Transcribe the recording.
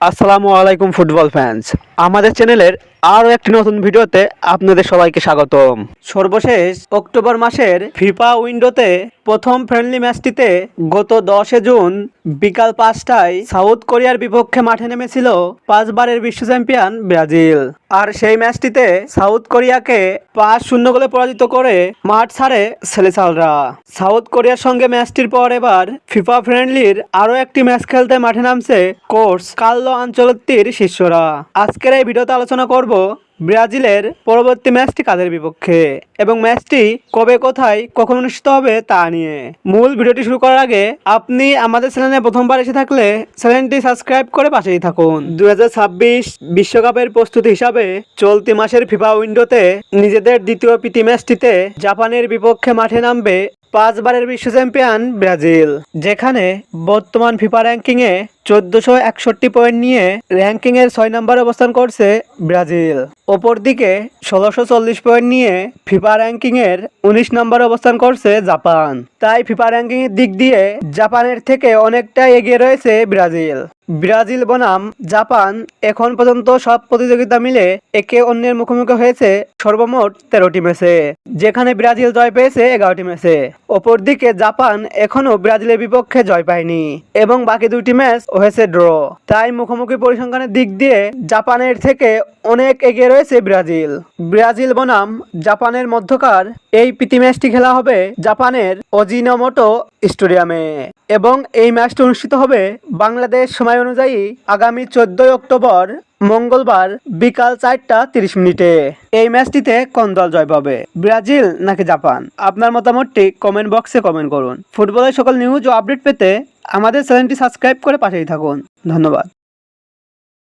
আসসালামু আলাইকুম football fans আমাদের চ্যানেলের আরও একটি নতুন ভিডিওতে আপনাদের সবাইকে স্বাগতম। সর্বশেষ অক্টোবর মাসের ফিফা উইন্ডোতে প্রথম ফ্রেন্ডলি ম্যাচটিতে গত দশে জুন বিকাল পাঁচটায় সাউথ কোরিয়ার বিপক্ষে মাঠে নেমেছিল পাঁচবারের বিশ্ব চ্যাম্পিয়ন ব্রাজিল। আর সেই ম্যাচটিতে সাউথ কোরিয়াকে পাঁচ শূন্য গোলে পরাজিত করে মাঠ ছাড়ে সেলেসালরা। সাউথ কোরিয়ার সঙ্গে ম্যাচটির পর এবার ফিফা ফ্রেন্ডলির আরও একটি ম্যাচ খেলতে মাঠে নামছে কোর্স কাল্লো আঞ্চলত্তির শিষ্যরা। আজকের এই ভিডিওতে আলোচনা করব ব্রাজিলের পরবর্তী ম্যাচটি কাদের বিপক্ষে? এবং ম্যাচটি কবে, কোথায়, কখন অনুষ্ঠিত হবে তা নিয়ে। মূল ভিডিওটি শুরু করার আগে আপনি আমাদের চ্যানেলে প্রথমবার এসে থাকলে চ্যানেলটি সাবস্ক্রাইব করে পাশেই থাকুন। দু বিশ্বকাপের প্রস্তুতি হিসাবে চলতি মাসের ফিফা উইন্ডোতে নিজেদের দ্বিতীয় প্রীতি ম্যাচটিতে জাপানের বিপক্ষে মাঠে নামবে পাঁচবারের বিশ্ব চ্যাম্পিয়ন ব্রাজিল, যেখানে বর্তমান ফিফা র্যাঙ্কিংয়ে চোদ্দশো একষট্টি পয়েন্ট নিয়ে র্যাঙ্কিংয়ের ছয় নম্বর অবস্থান করছে ব্রাজিল। অপরদিকে ষোলোশো চল্লিশ পয়েন্ট নিয়ে ফিফা র্যাঙ্কিংয়ের উনিশ নম্বরে অবস্থান করছে জাপান। তাই ফিফা র্যাঙ্কিংয়ের দিক দিয়ে জাপানের থেকে অনেকটা এগিয়ে রয়েছে ব্রাজিল। ব্রাজিল বনাম জাপান এখন পর্যন্ত সব প্রতিযোগিতা মিলে একে অন্যের মুখোমুখি হয়েছে সর্বমোট তেরোটি ম্যাচে, যেখানে ব্রাজিল জয় পেয়েছে এগারোটি ম্যাচে। অপরদিকে জাপান এখনও ব্রাজিলের বিপক্ষে জয় পায়নি এবং বাকি দুটি ম্যাচ হয়েছে ড্র। তাই মুখোমুখি পরিসংখ্যানের দিক দিয়ে জাপানের থেকে অনেক এগিয়ে রয়েছে ব্রাজিল। ব্রাজিল বনাম, জাপানের মধ্যকার এই প্রীতি ম্যাচটি খেলা হবে জাপানের অজিনোমোটো স্টেডিয়ামে এবং এই ম্যাচটি অনুষ্ঠিত হবে বাংলাদেশ সময় অনুযায়ী আগামী চোদ্দই অক্টোবর মঙ্গলবার বিকাল চারটা তিরিশ মিনিটে। এই ম্যাচটিতে কোন দল জয় পাবে, ব্রাজিল নাকি জাপান? আপনার মতামতটি কমেন্ট বক্সে কমেন্ট করুন। ফুটবলের সকল নিউজ ও আপডেট পেতে আমাদের চ্যানেলটি সাবস্ক্রাইব করে পাশেই থাকুন। ধন্যবাদ।